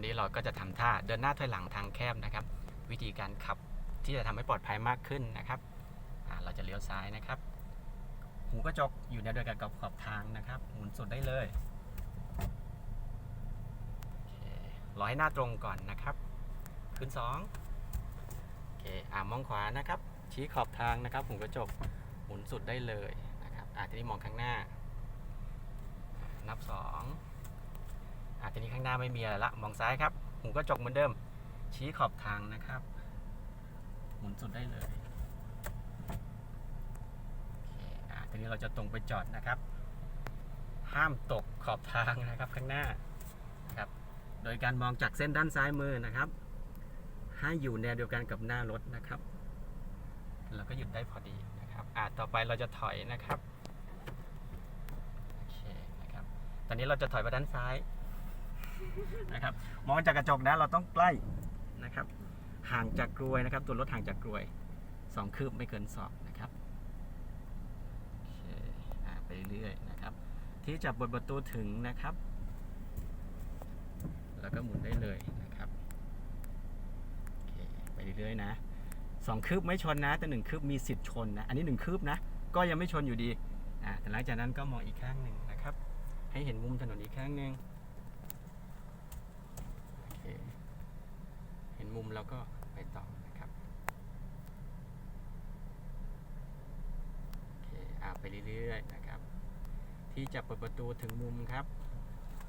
นนี้เราก็จะทำท่าเดินหน้าถอยหลังทางแคบนะครับ วิธีการขับที่จะทำให้ปลอดภัยมากขึ้นนะครับเราจะเลี้ยวซ้ายนะครับ หูกระจกอยู่ในเดียวกันกับขอบทางนะครับ หมุนสุดได้เลยเรอให้หน้าตรงก่อนนะครับ ขึ้นสองโอเคอ่ามองขวานะครับ ชี้ขอบทางนะครับหูกระจกหมุนสุดได้เลยนะครับอ่าทีนี้มองข้างหน้า นับสอง ทีนี้ข้างหน้าไม่มีอะไรละ มองซ้ายครับหูกระจกเหมือนเดิม ชี้ขอบทางนะครับ หมุนสุดได้เลยโอเคทีนี้เราจะตรงไปจอดนะครับ ห้ามตกขอบทางนะครับข้างหน้านะครับ โดยการมองจากเส้นด้านซ้ายมือนะครับ ให้อยู่แนวเดียวกันกับหน้ารถนะครับเราก็หยุดได้พอดีนะครับอ่าต่อไปเราจะถอยนะครับ โอเคนะครับ ตอนนี้เราจะถอยไปด้านซ้าย นะครับมองจากกระจกนะเราต้องใกล้นะครับ ห่างจากกรวยนะครับ ตัวรถห่างจากกรวยสองคืบไม่เกินศอกนะครับโอเคไปเรื่อยนะครับ ที่จับบนประตูถึงนะครับ แล้วก็หมุนได้เลยนะครับโอเคไปเรื่อยๆนะสองคืบไม่ชนนะ แต่หนึ่งคืบมีสิทธิ์ชนนะ อันนี้หนึ่งคืบนะ ก็ยังไม่ชนอยู่ดี อ่า แต่หลังจากนั้นก็มองอีกข้างหนึ่งนะครับ ให้เห็นมุมถนนอีกข้างหนึ่งโอเคเห็น มุมแล้วก็ไปต่อนะครับโอเคอ่าไปเรื่อยๆนะครับ ที่จะเปิดประตูถึงมุมครับ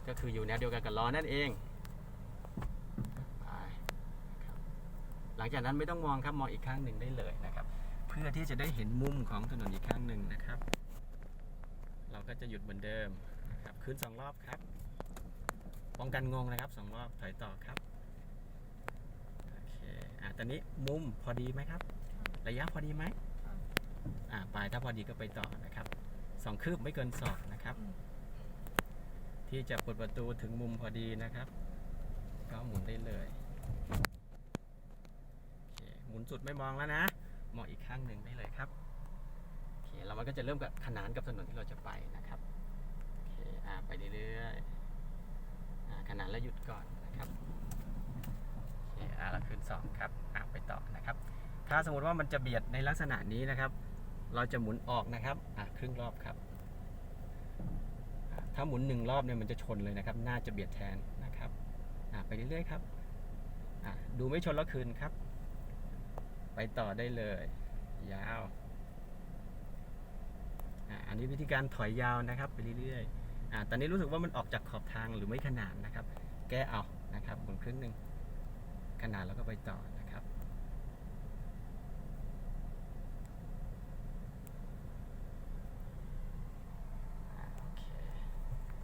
ก็คืออยู่แนวเดียวกันกับล้อนั่นเองหลังจากนั้นไม่ต้องมองครับมองอีกข้างหนึ่งได้เลยนะครับ เพื่อที่จะได้เห็นมุมของถนนอีกข้างหนึ่งนะครับ เราก็จะหยุดเหมือนเดิมนะครับขึ้นสองรอบครับป้องกันงงนะครับสองรอบถอยต่อครับ ตอนนี้มุมพอดีไหมครับ ระยะพอดีไหมอ่าปลายถ้าพอดีก็ไปต่อนะครับสองคืบไม่เกินศอกนะครับ ที่จะเปิดประตูถึงมุมพอดีนะครับ ก็หมุนได้เลยโอเคหมุนสุดไม่มองแล้วนะ มองอีกข้างหนึ่งได้เลยครับโอเคเรามันก็จะเริ่มกับขนานกับถนนที่เราจะไปนะครับโอเคอ่าไปเรื่อยๆอ่าขนานแล้วหยุดก่อนนะครับ คอ่าเราขึ้นสองครับอ่าไปต่อนะครับ ถ้าสมมติว่ามันจะเบียดในลักษณะนี้นะครับ เราจะหมุนออกนะครับอะครึ่งรอบครับ ถ้าหมุนหนึ่งรอบเนี่ยมันจะชนเลยนะครับ น่าจะเบียดแทนนะครับอะไปเรื่อยๆครับอะดูไม่ชนแล้วคืนครับ ไปต่อได้เลย ยาวอันนี้วิธีการถอยยาวนะครับไปเรื่อยๆอตอนนี้รู้สึกว่ามันออกจากขอบทางหรือไม่ขนานนะครับ แก้เอานะครับหมุนครึ่งหนึ่ง ขนาดแล้วก็ไปต่อนะครับ